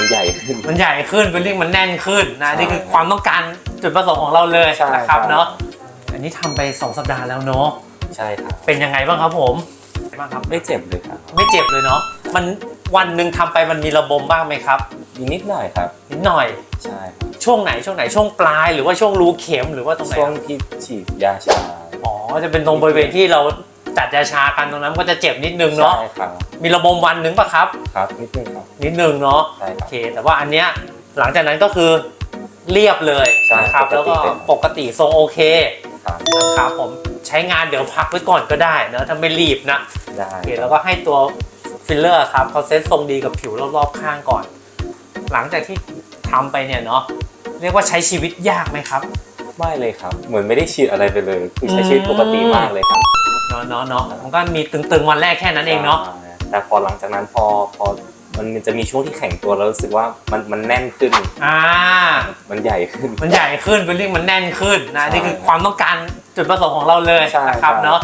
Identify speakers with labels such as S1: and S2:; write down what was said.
S1: มันใหญ่ขึ้น
S2: มันใหญ่ขึ้นเป็นริ่งมันแน่นขึ้นนะ
S1: ใช่
S2: นี่คือความต้องการจุดประสงค์ของเราเลย
S1: ใช่
S2: นะครับ
S1: ครับ
S2: เนาะอันนี้ทำไปสองสัปดาห์แล้วเนาะ
S1: ใช่ครับ
S2: เป็นยังไงบ้างครับผมบ้างครับ
S1: ไม่เจ็บเลยครับ
S2: ไม่เจ็บเลยเนาะมันวันหนึ่งทำไปมันมีระบมบ้างไหมครับ
S1: มีนิดหน่อยครับ
S2: นิดหน่อย
S1: ใช่ครับ
S2: ช่วงไหนช่วงไหนช่วงปลายหรือว่าช่วงรูเข็มหรือว่าตรงไหน
S1: ช่ว
S2: ค
S1: ง
S2: รับ
S1: ที่ฉีดยาชา
S2: อ๋อจะเป็นตรงบริเวณที่เรา จัดยาชากันตรงนั้นก็จะเจ็บนิดนึงเนาะ
S1: ใช่ครับ
S2: มีระบมวันหนึ่งปะครับ
S1: ครับนิดนึงครับ
S2: นิดนึงเนาะ
S1: ใช่ค
S2: โอ
S1: รับ
S2: เค แต่ว่าอันเนี้ยหลังจากนั้นก็คือเรียบเลย
S1: ใช่
S2: นะครับ
S1: ปกติ
S2: แล้วก็
S1: เลย
S2: ปกติทรงโอเค
S1: ครับ
S2: นะครับผมใช้งานเดี๋ยวพักไว้ก่อนก็ได้นะถ้าไม่รีบนะ
S1: ได้
S2: โอเคแล้วก็ให้ตัวฟิลเลอร์ครับเขาเซตทรงดีกับผิวรอบๆข้างก่อน หลังจากที่ทำไปเนี่ยเนาะเรียกว่าใช้ชีวิตยากไหมครับ
S1: ไม่เลยครับ เหมือนไม่ได้ฉีดอะไรไปเลย คือใช้ชีวิตปกติมากเลยครับ
S2: เนาะเนาะเนาะมันก็มีตึงๆวันแรกแค่นั้นเองเนาะ
S1: ใช่แต่พอหลังจากนั้นพอพอมันจะมีช่วงที่แข็งตัวแล้วรู้สึกว่ามันมันแน่นขึ้น
S2: อ่า
S1: มันใหญ่ขึ้น
S2: มันใหญ่ขึ้นฟิลลิ่งมันแน่นขึ้นนะ
S1: ใช่
S2: นี่คือความต้องการจุดประสงค์ของเราเลย
S1: ใช่
S2: นะค
S1: ครั
S2: รับบเนาะ